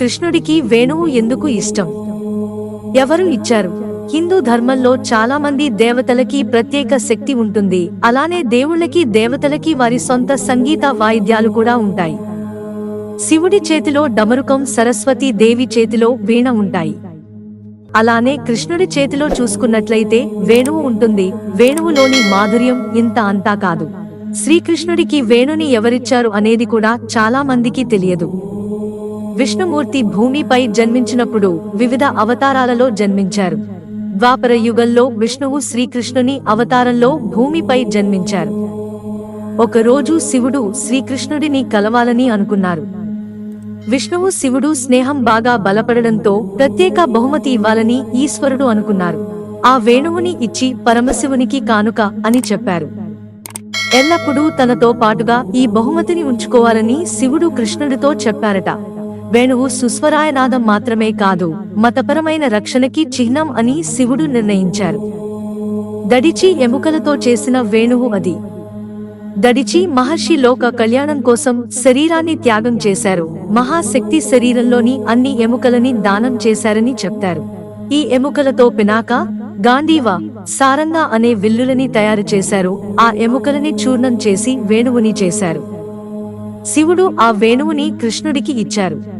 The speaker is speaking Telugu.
కృష్ణుడికి వేణువు ఎందుకు ఇష్టం? ఎవరు ఇచ్చారు? హిందూ ధర్మంలో చాలా మంది దేవతలకి ప్రత్యేక శక్తి ఉంటుంది. అలానే దేవుళ్ళకి దేవతలకి వారి సొంత సంగీత వాయిద్యాలు కూడా ఉంటాయి. శివుడి చేతిలో డమరుకం సరస్వతి దేవి చేతిలో వీణ ఉంటాయి. అలానే కృష్ణుడి చేతిలో చూసుకున్నట్లయితే వేణువు ఉంటుంది. వేణువులోని మాధుర్యం ఇంత అంతా కాదు. శ్రీకృష్ణుడికి వేణుని ఎవరిచ్చారు అనేది కూడా చాలా మందికి తెలియదు. విష్ణుమూర్తి భూమిపై జన్మించినప్పుడు వివిధ అవతారాలలో జన్మించారు. ద్వాపర యుగంలో విష్ణువు శ్రీకృష్ణుని అవతారంలో భూమిపై జన్మించారు. ఒకరోజు శివుడు శ్రీకృష్ణుడిని కలవాలని అనుకున్నారు. విష్ణువు శివుడు స్నేహం బాగా బలపడడంతో ప్రత్యేక బహుమతి ఇవ్వాలని ఈశ్వరుడు అనుకున్నారు. ఆ వేణువుని ఇచ్చి పరమశివునికి కానుక అని చెప్పారు. ఎల్లప్పుడూ తనతో పాటుగా ఈ బహుమతిని ఉంచుకోవాలని శివుడు కృష్ణుడితో చెప్పారట. వేణువు సుస్వరాయనాదం మాత్రమే కాదు మతపరమైన రక్షణకి చిహ్నం అని శివుడు నిర్ణయించారు. దడిచి ఎముకలతో చేసిన వేణువు అది. దడిచి మహర్షి లోక కళ్యాణం కోసం శరీరాన్ని త్యాగం చేశారు. మహాశక్తి శరీరంలోని అన్ని ఎముకలని దానం చేశారని చెప్తారు. ఈ ఎముకలతో పినాక గాంధీవ సారంగా అనే విల్లులని తయారు చేశారు. ఆ ఎముకలని చూర్ణం చేసి వేణువుని చేశారు. శివుడు ఆ వేణువుని కృష్ణుడికి ఇచ్చారు.